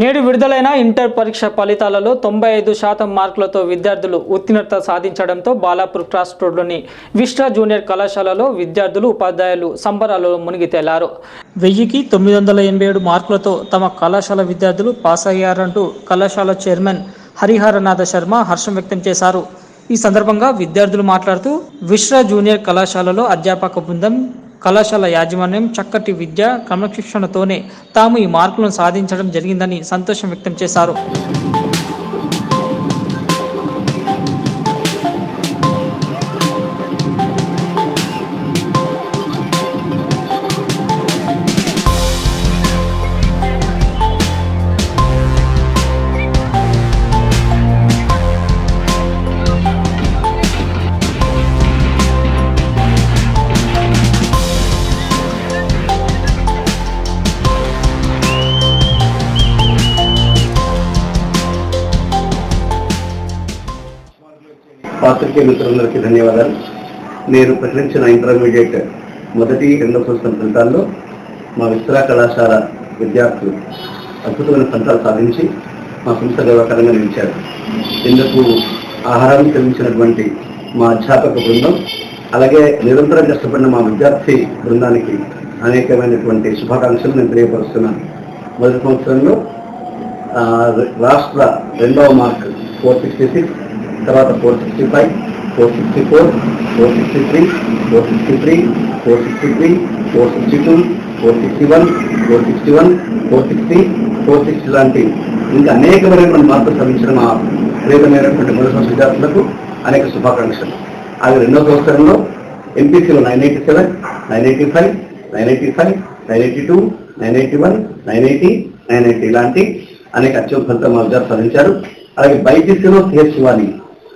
నేడు విడుదలైన ఇంటర్ పరీక్ష ఫలితాలలో తొంభై ఐదు శాతం మార్కులతో విద్యార్థులు ఉత్తీర్ణత సాధించడంతో బాలాపూర్ క్రాస్ రోడ్లోని విష్ణా జూనియర్ కళాశాలలో విద్యార్థులు ఉపాధ్యాయులు సంబరాలలో మునిగి తేలారు. వెయ్యికి తొమ్మిది వందల ఎనభై ఏడు మార్కులతో తమ కళాశాల విద్యార్థులు పాస్ అయ్యారంటూ కళాశాల చైర్మన్ హరిహరనాథ శర్మ హర్షం వ్యక్తం చేశారు. ఈ సందర్భంగా విద్యార్థులు మాట్లాడుతూ విశ్రా జూనియర్ కళాశాలలో అధ్యాపక బృందం కళాశాల యాజమాన్యం చక్కటి విద్య క్రమశిక్షణతోనే తాము ఈ మార్కులను సాధించడం జరిగిందని సంతోషం వ్యక్తం చేశారు. పాత్రికే మిత్రులందరికీ ధన్యవాదాలు. నేను ప్రకటించిన ఇంటర్మీడియట్ మొదటి రెండవ సంవత్సరం ఫలితాల్లో మా విస్తరా కళాశాల విద్యార్థులు అద్భుతమైన ఫలితాలు సాధించి మా సంస్థ గౌరవకరంగా నిలిచారు. ఇందుకు ఆహారాన్ని కలిగించినటువంటి మా అధ్యాపక బృందం అలాగే నిరంతరం కష్టపడిన మా విద్యార్థి బృందానికి అనేకమైనటువంటి శుభాకాంక్షలు నేను తెలియపరుస్తున్నాను మొదటి సంవత్సరంలో రాష్ట్ర రెండవ మార్క్ ఫోర్ సిక్స్టీ సిక్స్ తర్వాత four sixty five four sixty four four sixty three four sixty three four sixty three four sixty two four sixty one four sixty one four sixty four sixty లాంటి ఇంకా అనేకమైనటువంటి మార్పులు సాధించడం మా ప్రియమైనటువంటి మొదటి సంవత్సర విద్యార్థులకు అనేక శుభాకాంక్షలు. అలాగే రెండో సంవత్సరంలో ఎంపీసీలో nine eighty seven nine eighty five nine eighty five nine eighty two nine eighty one nine eighty nine eighty ఇలాంటి అనేక అత్యున్నత ఫలితాలు విద్యార్థులు సాధించారు. అలాగే బైపీసీలో C H Shivani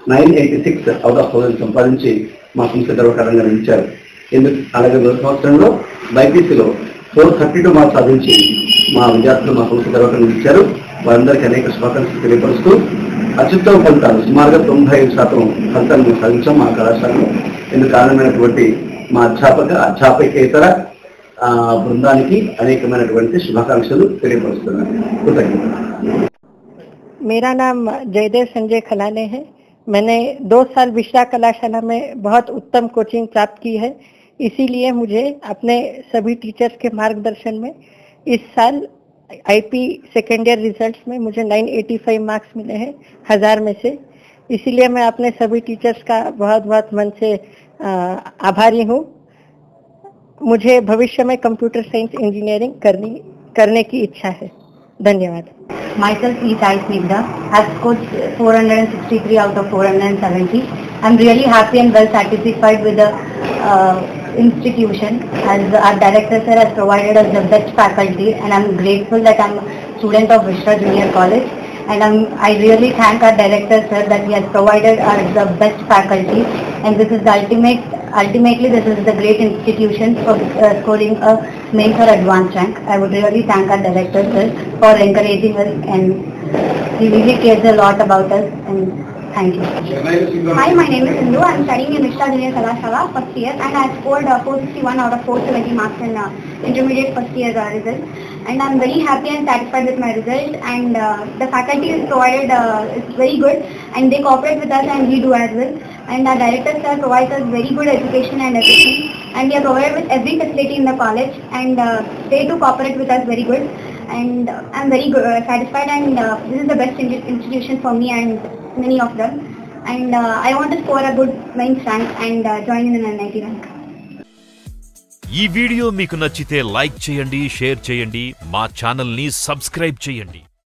nine eighty six out of thousand సంపాదించి మా సంస్థ గర్వకారంగా నిలిచారు ఎందుకు అలాగే మొదటి సంవత్సరంలో బైపీసీలో ఫోర్ థర్టీ టూ మార్క్స్ సాధించి మా విద్యార్థులు మా సంస్థ గర్వకారంగా నిలిచారు వారందరికీ అనేక శుభాకాంక్షలు తెలియపరుస్తూ అత్యుత్తమ ఫలితాలు సుమారుగా తొంభై ఐదు శాతం ఫలితాలు మేము సాధించాం మా కళాశాలలో ఇందుకు కారణమైనటువంటి మా అధ్యాపక అధ్యాపకేతర ఆ, బృందానికి అనేకమైనటువంటి శుభాకాంక్షలు తెలియపరుస్తున్నాను కృతజ్ఞతలు मेरा नाम जयदेव संजय खलाने है मैंने दो साल विश्रा कलाशाला में बहुत उत्तम कोचिंग प्राप्त की है। इसीलिए मुझे अपने सभी टीचर्स के मार्गदर्शन में इस साल आईपी सेकेंड ईयर रिजल्ट्स में मुझे 985 मार्क्स मिले हैं, हज़ार में से। इसीलिए मैं अपने सभी टीचर्स का बहुत बहुत मन से आभारी हूँ। मुझे भविष्य में कंप्यूटर साइंस इंजीनियरिंग करनी, करने की इच्छा है। धन्यवाद Myself is Sai Snigdha. I've scored 463 out of 470. I'm really happy and well satisfied with the uh, institution as our director sir has provided us the best faculty and I'm grateful that I'm a student of Vishra Junior College and I'm, I really thank our director sir that he has provided us the best faculty and this is the ultimate ultimately this is the great institution for uh, scoring a main or advanced rank. I would really thank our director sir for encouraging us and he really cares a lot about us and thank you. Hi, my name is Indu. I'm studying in Vishta Junior Kalashala first year and I scored uh, 461 out of 470 marks in uh, intermediate first year uh, result. And I'm very happy and satisfied with my result and uh, the faculty is provided uh, is very good and they cooperate with us and we do as well And our director sir provides us very good education and everything and we are provided with every facility in the college and uh, they do cooperate with us very good and uh, I'm very good, uh, satisfied and uh, this is the best in- institution for me and many of them and uh, I want to score a good mains rank and uh, join in an NIT rank. ఈ video మీకు నచ్చితే like చేయండి share చేయండి మా ఛానల్ని subscribe చేయండి